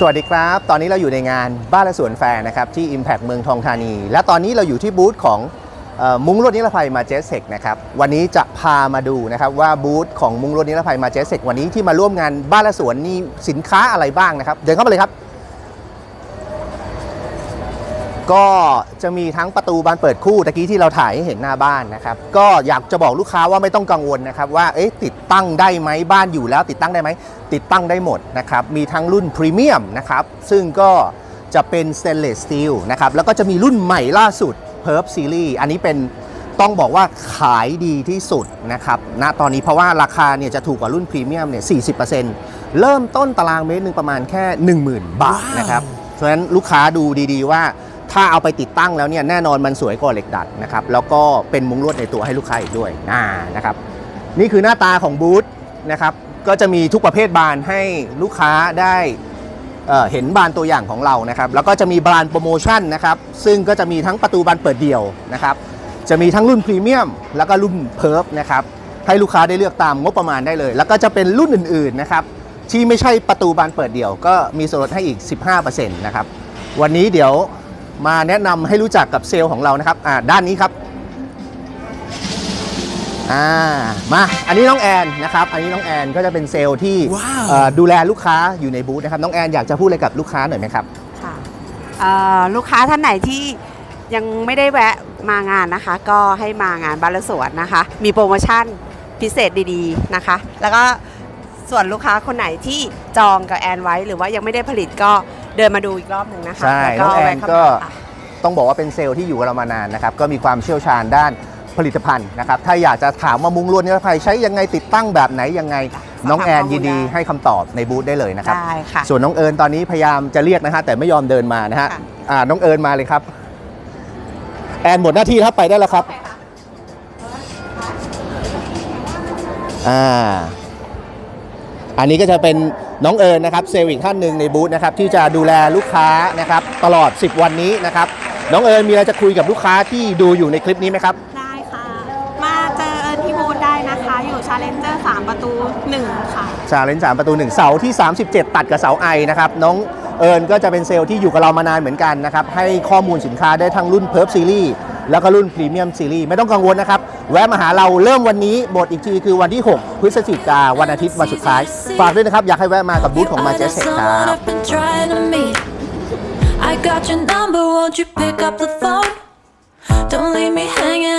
สวัสดีครับ ตอนนี้เราอยู่ในงานบ้านและสวนแฟร์นะครับที่ Impact เมืองทองธานี และตอนนี้เราอยู่ที่บูธของออมุ้งลวดนิรภัยมาเจสเซกนะครับวันนี้จะพามาดูนะครับว่าบูธของมุ้งลวดนิรภัยมาเจสเซกวันนี้ที่มาร่วมงานบ้านและสวนนี่สินค้าอะไรบ้างนะครับ เดินเข้ามาเลยครับ ก็จะมีทั้งประตูบานเปิดคู่ตะกี้ที่เราถ่ายให้เห็นหน้าบ้านนะครับก็อยากจะบอกลูกค้าว่าไม่ต้องกังวลนะครับว่าเอ๊ะติดตั้งได้ไหมบ้านอยู่แล้ว ติดตั้งได้ไหมติดตั้งได้หมดนะครับมีทั้งรุ่นพรีเมียมนะครับซึ่งก็จะเป็นสเตนเลสสตีลนะครับแล้วก็จะมีรุ่นใหม่ล่าสุด p e r p Series อันนี้เป็นต้องบอกว่าขายดีที่สุดนะครับณตอนนี้เพราะว่าราคาเนี่ยจะถูกกว่ารุ่นพรีเมียมเนี่ย 40%เริ่มต้นตารางเมตรหนึ่งประมาณแค่ 10,000 บาทนะครับเพราะฉะนั้นลูกค้าดูดีๆว่า ถ้าเอาไปติดตั้งแล้วเนี่ยแน่นอนมันสวยกว่าเหล็กดัดนะครับแล้วก็เป็นมุ้งลวดในตัวให้ลูกค้าอีกด้วยอ่านะครับนี่คือหน้าตาของบูธนะครับก็จะมีทุกประเภทบานให้ลูกค้าได้เอ่อเห็นบานตัวอย่างของเรานะครับแล้วก็จะมีบานโปรโมชั่นนะครับซึ่งก็จะมีทั้งประตูบานเปิดเดี่ยวนะครับจะมีทั้งรุ่นพรีเมียมแล้วก็รุ่นเพิร์ฟนะครับให้ลูกค้าได้เลือกตามงบประมาณได้เลย แล้วก็จะเป็นรุ่นอื่นๆนะครับที่ไม่ใช่ประตูบานเปิดเดี่ยว ก็มีส่วนลดให้อีก 15%นะครับวันนี้เดี๋ยว มาแนะนำให้รู้จักกับเซลล์ของเรานะครับอ่าด้านนี้ครับอ่ามาอันนี้น้องแอนนะครับอันนี้น้องแอนก็จะเป็นเซลล์ที่ว้าวเอ่อดูแลลูกค้าอยู่ในบูธนะครับน้องแอนอยากจะพูดอะไรกับลูกค้าหน่อยไหมครับค่ะเอ่อลูกค้าท่านไหนที่ยังไม่ได้แวะมางานนะคะ ก็ให้มางานบ้านและสวนนะคะ มีโปรโมชั่นพิเศษดีๆนะคะ แล้วก็ส่วนลูกค้าคนไหนที่จองกับแอนไว้ หรือว่ายังไม่ได้ผลิตก็ เดินมาดูอีกรอบหนึ่งนะคะใช่แล้วน้องแอนแวะเข้าก็มาค่ะ ต้องบอกว่าเป็นเซลล์ที่อยู่กับเรามานานนะครับ ก็มีความเชี่ยวชาญด้านผลิตภัณฑ์นะครับ ถ้าอยากจะถามว่ามุ้งลวดนิรภัยใช้ยังไงติดตั้งแบบไหนยังไง น้องแอนยินดีให้คำตอบในบูธได้เลยนะครับ ได้ค่ะ ส่วนน้องเอิญตอนนี้พยายามจะเรียกนะฮะแต่ไม่ยอมเดินมานะฮะค่ะ อ่าน้องเอิญมาเลยครับ แอนหมดหน้าที่ครับไปได้แล้วครับอ่า อันนี้ก็จะเป็นน้องเอิญนะครับเซลล์อีกท่านหนึ่งในบูธนะครับที่จะดูแลลูกค้านะครับตลอด 10 วันนี้นะครับน้องเอิญมีอะไรจะคุยกับลูกค้าที่ดูอยู่ในคลิปนี้ไหมครับ ได้ค่ะ มาเจอเอิญที่บูธได้นะคะ อยู่ชาเลนเจอร์3ประตู 1 ค่ะ ชาเลนจ์สามประตูหนึ่งเสาที่ 37 ตัดกับเสาไอนะครับน้องเอิญก็จะเป็นเซลล์ที่อยู่กับเรามานานเหมือนกันนะครับให้ข้อมูลสินค้าได้ทั้งรุ่นเพิร์ฟซีรีส์ แล้วก็รุ่นพรีเมียมซีรีส์ไม่ต้องกังวลนะครับ แวะมาหาเราเริ่มวันนี้บทอีกทีคือวันที่ 6 พฤศจิกาวันอาทิตย์วันสุดท้าย ฝากด้วยนะครับ อยากให้แวะมากับบูธของมาเจสเซค someone ครับ I got your number, won't you pick up the phone? Don't leave me hanging